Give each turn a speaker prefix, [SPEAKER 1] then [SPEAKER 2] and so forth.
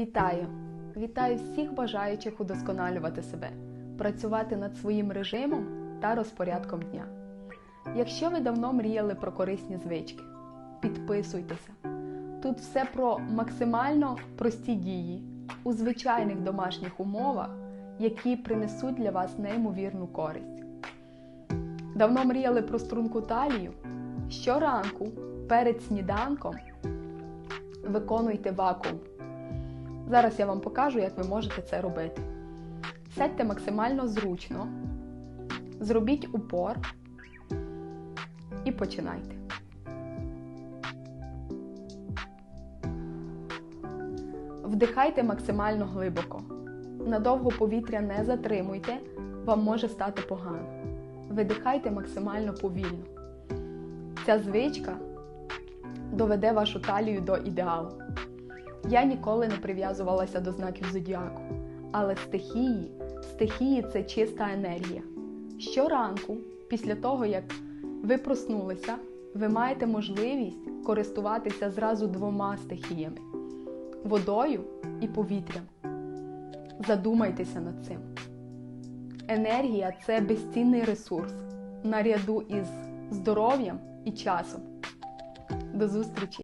[SPEAKER 1] Вітаю! Вітаю всіх бажаючих удосконалювати себе, працювати над своїм режимом та розпорядком дня. Якщо ви давно мріяли про корисні звички, підписуйтеся. Тут все про максимально прості дії у звичайних домашніх умовах, які принесуть для вас неймовірну користь. Давно мріяли про струнку талію? Щоранку перед сніданком виконуйте вакуум. Зараз я вам покажу, як ви можете це робити. Сядьте максимально зручно, зробіть упор і починайте. Вдихайте максимально глибоко. Надовго повітря не затримуйте, вам може стати погано. Видихайте максимально повільно. Ця звичка доведе вашу талію до ідеалу. Я ніколи не прив'язувалася до знаків зодіаку, але стихії, стихії це чиста енергія. Щоранку, після того, як ви проснулися, ви маєте можливість користуватися зразу двома стихіями водою і повітрям. Задумайтеся над цим. Енергія це безцінний ресурс наряду із здоров'ям і часом. До зустрічі!